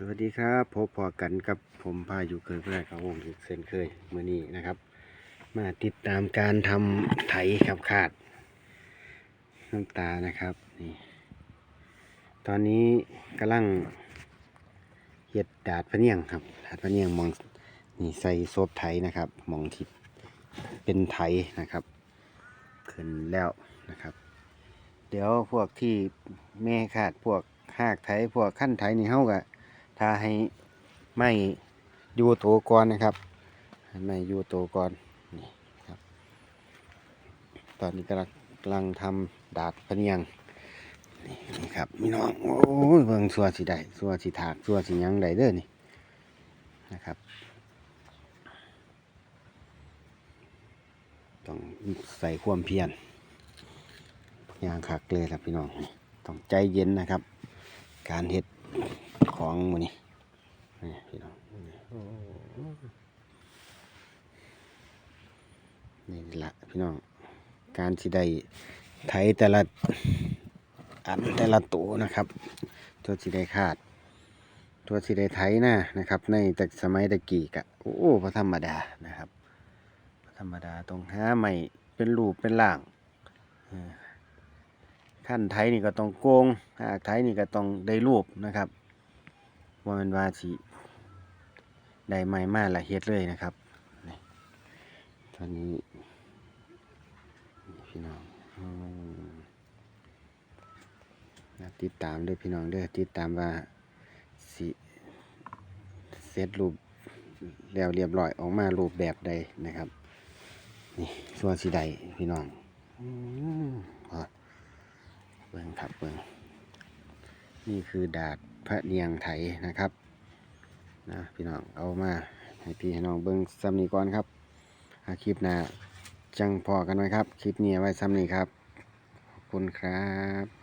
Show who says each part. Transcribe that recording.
Speaker 1: สวัสดีครับพบพอกันกับผมพาอยู่เคยเพื่อนเขาวงอีกเส้นเคยเมื่อนี้นะครับ มาติดตามการทำไถขับขาดน้ำตานะครับนี่ตอนนี้กำลังเห็ดดาดพะเนียงครับดาดพะเนียงมองนี่ใส่โซบไถนะครับมองที่เป็นไถนะครับ ขึ้นแล้วนะครับ เดี๋ยวพวกที่แม่ขาดพวกหากไถพวกขั้นไถนี่เฮาก็ ถ้าให้ไม่อยู่โตก่อนนะครับให้ไม่อยู่โตก่อนนี่ครับตอนนี้กำลังกำลังทำดาดพเนียงนี่นี่ครับพี่น้องโอ้ยเบิ่งสัวสิได้สัวสิถากสัวสิหยังได้เด้อนี่นะครับ ต้องใส่ความเพียรยางคักเลยครับพี่น้องต้องใจเย็นนะครับ การเฮ็ด ของมันนี่นี่พี่น้องนี่ละพี่น้อง การสิได้ไถแต่ละอันแต่ละตัวนะครับ ตัวสิได้ขาด ตัวสิได้ไถนะนะครับ ในแต่สมัยตะกี้กะโอ้พระธรรมดานะครับพระธรรมดาตรงหาใหม่เป็นรูปเป็นล่าง ขั้นไทยนี่ก็ต้องโกงหากไทยนี่ก็ต้องได้รูปนะครับว่ามันว่าสิได้ไม่มาละเฮ็ดเลยนะครับตอนนี้พี่น้องติดตามด้วยพี่น้องเด้อติดตามว่าสิเซตรูปแล้วเรียบร้อยออกมารูปแบบใดนะครับ นี่ส่วนสีใดพี่น้องอ เบิ้งครับเบิ้งนี่คือดาดพระเนียงไถนะครับนะพี่น้องเอามาให้พี่ให้น้องเบิ้งซ้ำนี้ก่อนครับอาคลิปหน้าจังพอกันไว้ครับ คลิปนี้ไว้ซ้ำนี้ครับ ขอบคุณครับ